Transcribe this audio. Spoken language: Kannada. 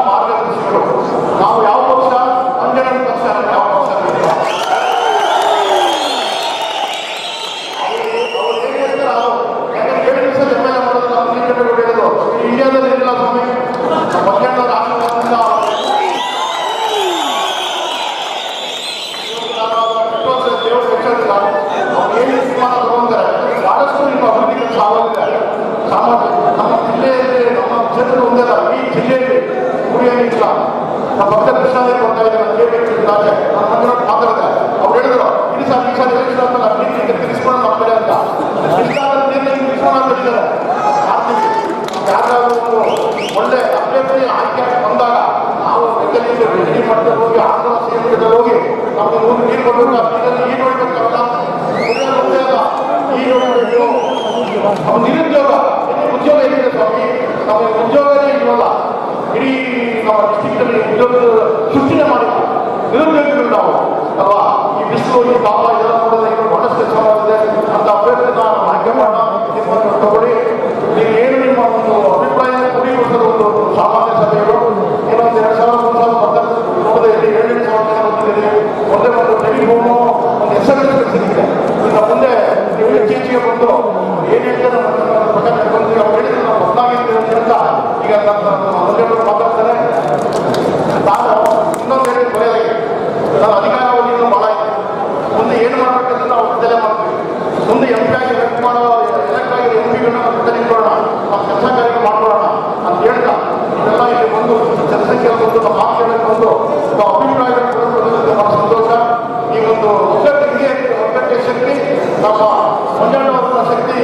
uma ಗುರಿಯೇನಿಲ್ಲ ನಮ್ಮ ಭಕ್ತ ಕೃಷ್ಣಾದಲ್ಲಿ ಕೊಡ್ತಾ ಇದ್ದಾರೆ ಕೆ ಬಿ ರಾಜೆ ನಮ್ಮ ಅವ್ರು ಹೇಳಿದ್ರು ಇದು ಸರ್, ಈ ಸಲ ಹೇಳಿದ್ರು ಈ ತಿಳಿಸ್ಕೊಂಡು ನಮ್ಮ ಕಡೆ ಅಂತ. ಅಂತ ಹೇಳಿದ್ದಾರೆ. ಮಾಡ್ತೀವಿ ಯಾರಾದ್ರೂ ಒಳ್ಳೆ ಅಭ್ಯರ್ಥಿ ಆಯ್ಕೆ ಬಂದಾಗ ನಾವು ಬೆಂಗಳೂರಿಗೆ ಮಾಡ್ತಾ ಹೋಗಿ ಆಂಧ್ರ ಹೋಗಿ ನಮಗೆ ನೀರು ನೀರಲ್ಲಿ ನೀರು ನೀರು ಹೊಡಿಬೇಕು ನಮ್ಮ ನಿರುದ್ಯೋಗ ಉದ್ಯೋಗ ಏನಿದೆ ಸ್ವಾಮಿ? ನಮ್ಮ ಉದ್ಯೋಗ ಸೃಷ್ಟಿನೇ ಮಾಡಿಲ್ಲ ನಿರುದ್ಯೋಗಿಗಳು ನಾವು ಈ ಬಿಸಿಲು ಈ ತಾಪ ಜನಸಂಖ್ಯೆ ಒಂದು ಮಾತುಗಳನ್ನು ಬಂದು ನಮ್ಮ ಅಭಿಪ್ರಾಯಗಳನ್ನು ಸಂತೋಷ. ಈ ಒಂದು ಶಕ್ತಿ ನಮ್ಮ ಮಂಜಣ್ಣವರ ಶಕ್ತಿ